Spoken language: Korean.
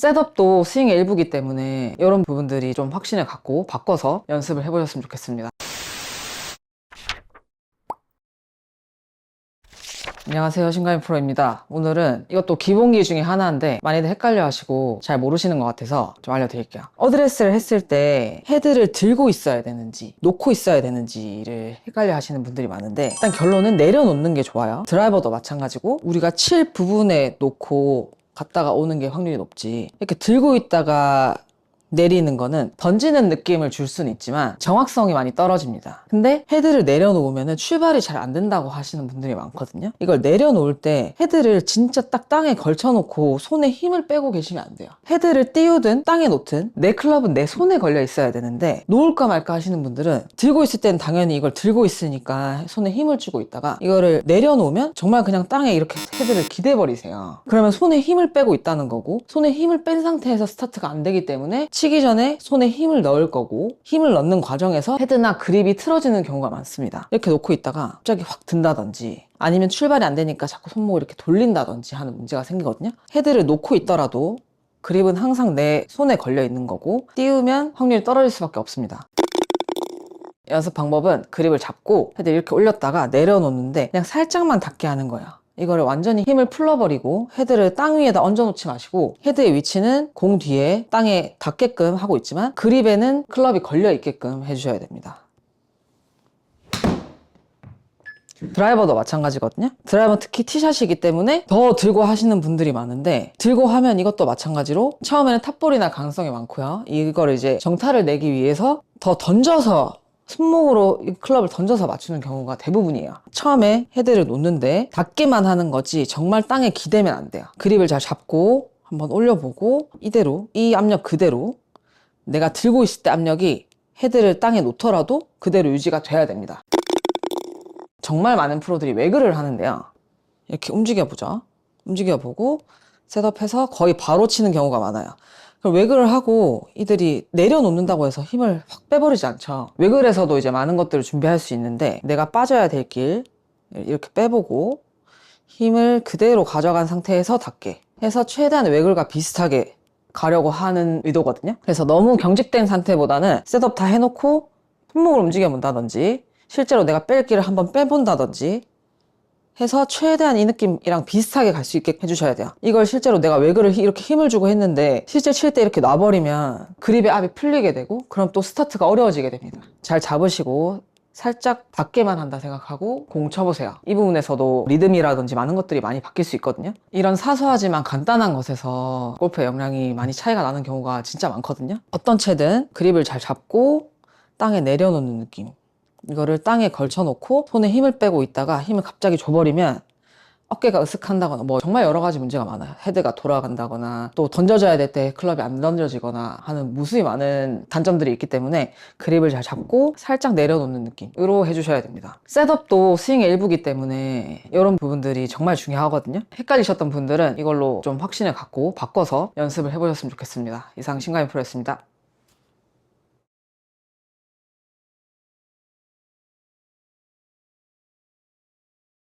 셋업도 스윙의 일부기 때문에 이런 부분들이 좀 확신을 갖고 바꿔서 연습을 해보셨으면 좋겠습니다. 안녕하세요. 신가인 프로입니다. 오늘은 이것도 기본기 중에 하나인데 많이들 헷갈려 하시고 잘 모르시는 것 같아서 좀 알려드릴게요. 어드레스를 했을 때 헤드를 들고 있어야 되는지 놓고 있어야 되는지를 헷갈려 하시는 분들이 많은데 일단 결론은 내려놓는 게 좋아요. 드라이버도 마찬가지고 우리가 칠 부분에 놓고 갔다가 오는 게 확률이 높지. 이렇게 들고 있다가 내리는 거는 던지는 느낌을 줄 수는 있지만 정확성이 많이 떨어집니다. 근데 헤드를 내려놓으면 출발이 잘 안 된다고 하시는 분들이 많거든요. 이걸 내려놓을 때 헤드를 진짜 딱 땅에 걸쳐놓고 손에 힘을 빼고 계시면 안 돼요. 헤드를 띄우든 땅에 놓든 내 클럽은 내 손에 걸려 있어야 되는데 놓을까 말까 하시는 분들은 들고 있을 때는 당연히 이걸 들고 있으니까 손에 힘을 주고 있다가 이거를 내려놓으면 정말 그냥 땅에 이렇게 헤드를 기대버리세요. 그러면 손에 힘을 빼고 있다는 거고 손에 힘을 뺀 상태에서 스타트가 안 되기 때문에 치기 전에 손에 힘을 넣을 거고 힘을 넣는 과정에서 헤드나 그립이 틀어지는 경우가 많습니다. 이렇게 놓고 있다가 갑자기 확 든다든지 아니면 출발이 안 되니까 자꾸 손목을 이렇게 돌린다든지 하는 문제가 생기거든요. 헤드를 놓고 있더라도 그립은 항상 내 손에 걸려 있는 거고 띄우면 확률이 떨어질 수밖에 없습니다. 연습 방법은 그립을 잡고 헤드 이렇게 올렸다가 내려놓는데 그냥 살짝만 닿게 하는 거예요. 이거를 완전히 힘을 풀러버리고 헤드를 땅 위에다 얹어놓지 마시고 헤드의 위치는 공 뒤에 땅에 닿게끔 하고 있지만 그립에는 클럽이 걸려 있게끔 해주셔야 됩니다. 드라이버도 마찬가지거든요. 드라이버 특히 티샷이기 때문에 더 들고 하시는 분들이 많은데 들고 하면 이것도 마찬가지로 처음에는 탑볼이나 가능성이 많고요. 이거를 이제 정타를 내기 위해서 더 던져서 손목으로 이 클럽을 던져서 맞추는 경우가 대부분이에요. 처음에 헤드를 놓는데 닿기만 하는 거지 정말 땅에 기대면 안 돼요. 그립을 잘 잡고 한번 올려보고 이대로 이 압력 그대로 내가 들고 있을 때 압력이 헤드를 땅에 놓더라도 그대로 유지가 돼야 됩니다. 정말 많은 프로들이 외그를 하는데요. 이렇게 움직여보죠. 움직여보고 셋업해서 거의 바로 치는 경우가 많아요. 그럼 외그를 하고 이들이 내려놓는다고 해서 힘을 확 빼버리지 않죠. 외글에서도 이제 많은 것들을 준비할 수 있는데 내가 빠져야 될 길 이렇게 빼보고 힘을 그대로 가져간 상태에서 닿게 해서 최대한 외글과 비슷하게 가려고 하는 의도거든요. 그래서 너무 경직된 상태보다는 셋업 다 해놓고 손목을 움직여 본다든지 실제로 내가 뺄 길을 한번 빼본다든지 해서 최대한 이 느낌이랑 비슷하게 갈 수 있게 해주셔야 돼요. 이걸 실제로 내가 외그를 이렇게 힘을 주고 했는데 실제 칠 때 이렇게 놔버리면 그립의 압이 풀리게 되고 그럼 또 스타트가 어려워지게 됩니다. 잘 잡으시고 살짝 닿게만 한다 생각하고 공 쳐보세요. 이 부분에서도 리듬이라든지 많은 것들이 많이 바뀔 수 있거든요. 이런 사소하지만 간단한 것에서 골프의 영향이 많이 차이가 나는 경우가 진짜 많거든요. 어떤 채든 그립을 잘 잡고 땅에 내려놓는 느낌. 이거를 땅에 걸쳐놓고 손에 힘을 빼고 있다가 힘을 갑자기 줘버리면 어깨가 으쓱한다거나 뭐 정말 여러 가지 문제가 많아요. 헤드가 돌아간다거나 또 던져줘야 될 때 클럽이 안 던져지거나 하는 무수히 많은 단점들이 있기 때문에 그립을 잘 잡고 살짝 내려놓는 느낌으로 해주셔야 됩니다. 셋업도 스윙의 일부기 때문에 이런 부분들이 정말 중요하거든요. 헷갈리셨던 분들은 이걸로 좀 확신을 갖고 바꿔서 연습을 해보셨으면 좋겠습니다. 이상 신가인 프로였습니다.